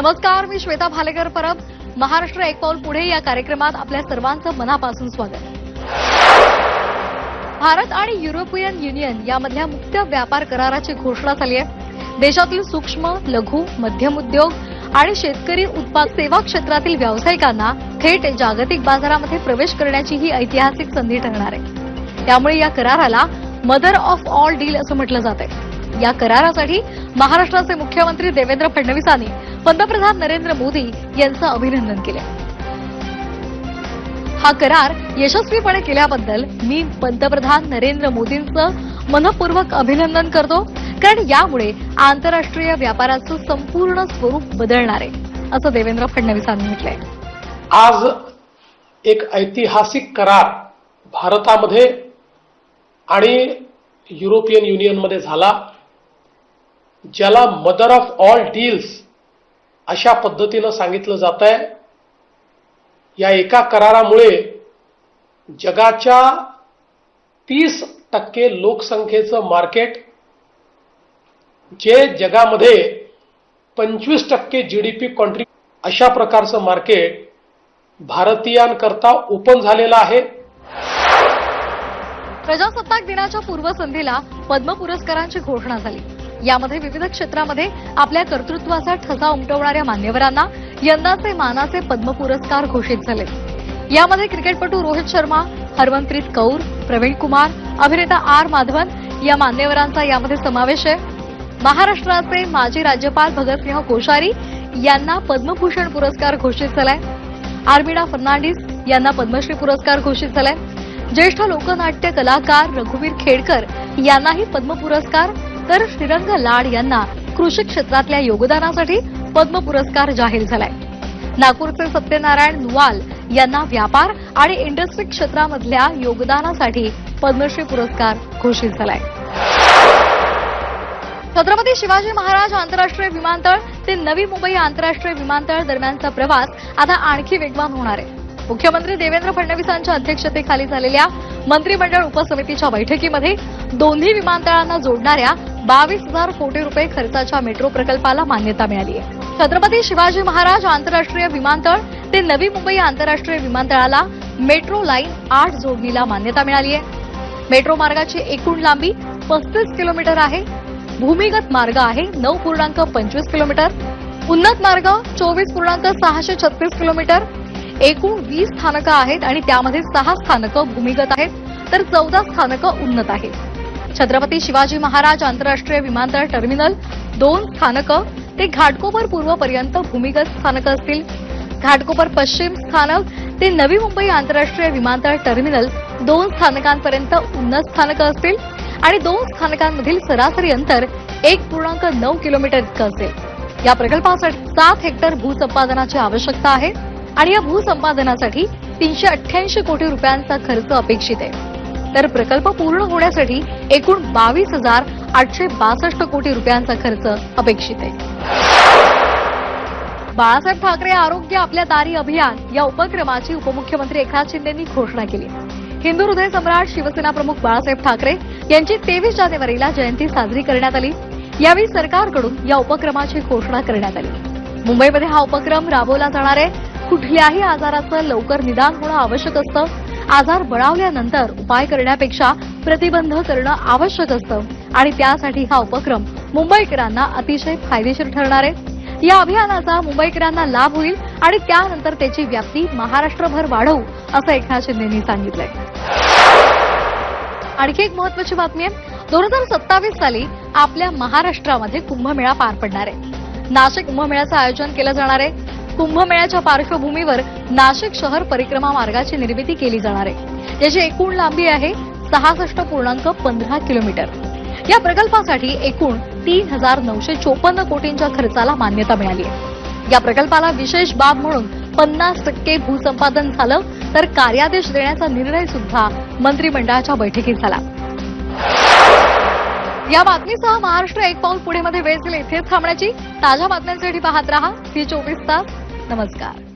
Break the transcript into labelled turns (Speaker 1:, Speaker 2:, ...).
Speaker 1: नमस्कार मी श्वेता भालेकर परब. महाराष्ट्र एक पाऊल पुढे या कार्यक्रमात आपल्या सर्वांचं मनापासून स्वागत. भारत आणि युरोपियन युनियन यामधल्या मुक्त व्यापार कराराची घोषणा झाली आहे. देशातील सूक्ष्म लघु मध्यम उद्योग आणि शेतकरी उत्पाद सेवा क्षेत्रातील व्यावसायिकांना थेट जागतिक बाजारामध्ये प्रवेश करण्याची ही ऐतिहासिक संधी ठरणार आहे. त्यामुळे या कराराला मदर ऑफ ऑल डील असं म्हटलं जात आहे या करारासाठी महाराष्ट्राचे मुख्यमंत्री देवेंद्र फडणवीसांनी पंतप्रधान नरेंद्र मोदी यांचं अभिनंदन केलं. हा करार यशस्वीपणे केल्याबद्दल मी पंतप्रधान नरेंद्र मोदींचं मनपूर्वक अभिनंदन करतो कारण यामुळे आंतरराष्ट्रीय व्यापाराचं संपूर्ण स्वरूप बदलणार आहे असं देवेंद्र फडणवीसांनी म्हटलंय.
Speaker 2: आज एक ऐतिहासिक करार भारतामध्ये आणि युरोपियन युनियनमध्ये झाला. ज्याला मदर ऑफ ऑल डील्स अशा पद्धतीनं सांगितलं जात आहे या एका करारामुळे जगाच्या तीस टक्के लोकसंख्येचं मार्केट जे जगामध्ये पंचवीस टक्के जी डी पी कॉन्ट्री अशा प्रकारचं मार्केट भारतीयांकरता ओपन झालेलं आहे.
Speaker 1: प्रजासत्ताक दिनाच्या पूर्वसंध्येला पद्म पुरस्कारांची घोषणा झाली. यामध्ये विविध क्षेत्रामध्ये आपल्या कर्तृत्वाचा ठसा उमटवणाऱ्या मान्यवरांना यंदाचे मानाचे पद्म पुरस्कार घोषित झाले. यामध्ये क्रिकेटपटू रोहित शर्मा हरमनप्रीत कौर प्रवीण कुमार अभिनेता आर माधवन या मान्यवरांचा यामध्ये समावेश आहे. महाराष्ट्राचे माजी राज्यपाल भगतसिंह कोश्यारी यांना पद्मभूषण पुरस्कार घोषित झालाय. आर्मिडा फर्नांडिस यांना पद्मश्री पुरस्कार घोषित झालाय. ज्येष्ठ लोकनाट्य कलाकार रघुवीर खेडकर यांनाही पद्म पुरस्कार तर श्रीरंग लाड यांना कृषी क्षेत्रातल्या योगदानासाठी पद्म पुरस्कार जाहीर झालाय. नागपूरचे सत्यनारायण नुवाल यांना व्यापार आणि इंडस्ट्री क्षेत्रामधल्या योगदानासाठी पद्मश्री पुरस्कार घोषित झालाय. छत्रपती शिवाजी महाराज आंतरराष्ट्रीय विमानतळ ते नवी मुंबई आंतरराष्ट्रीय विमानतळ दरम्यानचा प्रवास आता आणखी वेगवान होणार आहे. मुख्यमंत्री देवेंद्र फडणवीसांच्या अध्यक्षतेखाली झालेल्या मंत्रिमंडळ उपसमितीच्या बैठकीमध्ये दोन्ही विमानतळांना जोडणाऱ्या बावीस हजार कोटी रुपये खर्चाच्या मेट्रो प्रकल्पाला मान्यता मिळाली आहे. छत्रपती शिवाजी महाराज आंतरराष्ट्रीय विमानतळ ते नवी मुंबई आंतरराष्ट्रीय विमानतळाला मेट्रो लाईन आठ जोडणीला मान्यता मिळाली आहे. मेट्रो मार्गाची एकूण लांबी पस्तीस किलोमीटर आहे. भूमिगत मार्ग आहे नऊ पूर्णांक पंचवीस किलोमीटर. उन्नत मार्ग चोवीस पूर्णांक सहाशे छत्तीस किलोमीटर. एकूण वीस स्थानकं आहेत आणि त्यामध्ये सहा स्थानकं भूमिगत आहेत. तर चौदा स्थानकं उन्नत आहेत. छत्रपती शिवाजी महाराज आंतरराष्ट्रीय विमानतळ टर्मिनल दोन स्थानकं ते घाटकोपर पूर्वपर्यंत भूमिगत स्थानकं असतील. घाटकोपर पश्चिम स्थानक ते नवी मुंबई आंतरराष्ट्रीय विमानतळ टर्मिनल दोन स्थानकांपर्यंत उन्नत स्थानकं असतील आणि दोन स्थानकांमधील सरासरी अंतर एक पूर्णांक नऊ किलोमीटर इतकं असेल. या प्रकल्पासाठी सात हेक्टर भूसंपादनाची आवश्यकता आहे आणि या भूसंपादनासाठी तीनशे अठ्ठ्याऐंशी कोटी रुपयांचा खर्च अपेक्षित आहे. तर प्रकल्प पूर्ण होण्यासाठी एकूण बावीस हजार आठशे बासष्ट कोटी रुपयांचा खर्च अपेक्षित आहे. बाळासाहेब ठाकरे आरोग्य आपल्या दारी अभियान या उपक्रमाची उपमुख्यमंत्री एकनाथ शिंदेंनी घोषणा केली. हिंदू हृदय सम्राट शिवसेना प्रमुख बाळासाहेब ठाकरे यांची तेवीस जानेवारीला जयंती साजरी करण्यात आली. यावेळी सरकारकडून या उपक्रमाची घोषणा करण्यात आली. मुंबईमध्ये हा उपक्रम राबवला जाणार आहे. कुठल्याही आजाराचं लवकर निदान होणं आवश्यक असतं. आजार बळावल्यानंतर उपाय करण्यापेक्षा प्रतिबंध करणं आवश्यक असतं. आणि त्यासाठी हा उपक्रम मुंबईकरांना अतिशय फायदेशीर ठरणार आहे. या अभियानाचा मुंबईकरांना लाभ होईल आणि त्यानंतर त्याची व्याप्ती महाराष्ट्रभर वाढवू असं एकनाथ शिंदेंनी सांगितलंय. आणखी एक महत्वाची बातमी आहे. दोन हजार सत्तावीस साली आपल्या महाराष्ट्रामध्ये कुंभमेळा पार पडणार आहे. नाशिक कुंभमेळ्याचं आयोजन केलं जाणार आहे. कुंभमेळ्याच्या पार्श्वभूमीवर नाशिक शहर परिक्रमा मार्गाची निर्मिती केली जाणार आहे. याची एकूण लांबी आहे सहासष्ट पूर्णांक पंधरा किलोमीटर. या प्रकल्पासाठी एकूण तीन हजार नऊशे चोपन्न कोटींच्या खर्चाला मान्यता मिळाली आहे. या प्रकल्पाला विशेष बाब म्हणून पन्नास टक्के भूसंपादन झालं तर कार्यादेश देण्याचा निर्णय सुद्धा मंत्रिमंडळाच्या बैठकीत झाला. या बातमीसह महाराष्ट्र एक पाऊल पुढे मध्ये वेळ झाली. इथेच थांबण्याची ताज्या बातम्यांसाठी पाहत रहा. सी चोवीस तास नमस्कार.